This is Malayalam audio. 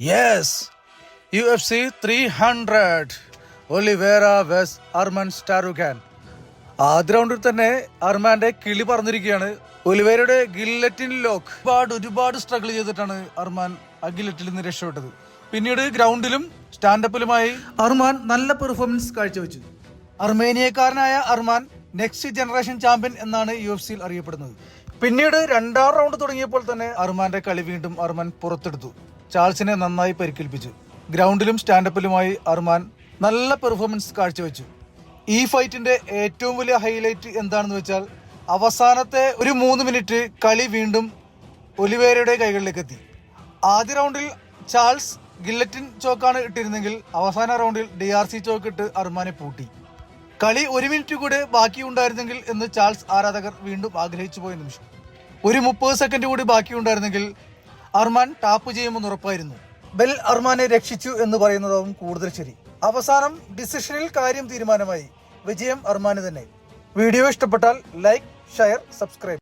Yes U F C three hundred Oliveira vs Arman Tsarukyan ആദ്യ റൗണ്ടിൽ തന്നെ അർമാന്റെ കിളി പറഞ്ഞിരിക്കുകയാണ് ഒലിവേരയുടെ ഗില്ലറ്റിൻ ലോക്ക്. ഒരുപാട് ഒരുപാട് സ്ട്രഗിൾ ചെയ്തിട്ടാണ് അർമാൻ ആ ഗില്ലറ്റിൽ നിന്ന് രക്ഷപ്പെട്ടത്. പിന്നീട് ഗ്രൗണ്ടിലും സ്റ്റാൻഡപ്പിലുമായി അർമാൻ നല്ല പെർഫോമൻസ് കാഴ്ചവെച്ചു. അർമേനിയക്കാരനായ അർമാൻ നെക്സ്റ്റ് ജനറേഷൻ ചാമ്പ്യൻ എന്നാണ് യു എഫ് സിയിൽ അറിയപ്പെടുന്നത്. പിന്നീട് രണ്ടാം റൗണ്ട് തുടങ്ങിയപ്പോൾ തന്നെ അർമാന്റെ കളി വീണ്ടും അർമാൻ പുറത്തെടുത്തു. ചാൾസിനെ നന്നായി പരിക്കേൽപ്പിച്ചു. ഗ്രൗണ്ടിലും സ്റ്റാൻഡപ്പിലുമായി അർമാൻ നല്ല പെർഫോമൻസ് കാഴ്ചവെച്ചു. ഈ ഫൈറ്റിന്റെ ഏറ്റവും വലിയ ഹൈലൈറ്റ് എന്താണെന്ന് വെച്ചാൽ അവസാനത്തെ ഒരു മൂന്ന് മിനിറ്റ് കളി വീണ്ടും ഒലിവേരയുടെ കൈകളിലേക്ക് എത്തി ആദ്യ റൗണ്ടിൽ ചാൾസ് ഗില്ലറ്റിൻ ചോക്കാണ് ഇട്ടിരുന്നെങ്കിൽ അവസാന റൗണ്ടിൽ ഡി ആർ സി ചോക്ക് ഇട്ട് അർമാനെ പൂട്ടി. കളി ഒരു മിനിറ്റ് കൂടെ ബാക്കിയുണ്ടായിരുന്നെങ്കിൽ എന്ന് ചാൾസ് ആരാധകർ വീണ്ടും ആഗ്രഹിച്ചു പോയ നിമിഷം. ഒരു മുപ്പത് സെക്കൻഡ് കൂടി ബാക്കിയുണ്ടായിരുന്നെങ്കിൽ അർമാൻ ടാപ്പ് ചെയ്യുമെന്ന് ഉറപ്പായിരുന്നു. ബെൽ അർമാനെ രക്ഷിച്ചു എന്ന് പറയുന്നതാവും കൂടുതൽ ശരി. അവസാനം ഡിസിഷനിൽ കാര്യം തീരുമാനമായി. വിജയം അർമാന് തന്നെ. വീഡിയോ ഇഷ്ടപ്പെട്ടാൽ ലൈക്ക് ഷെയർ സബ്സ്ക്രൈബ്.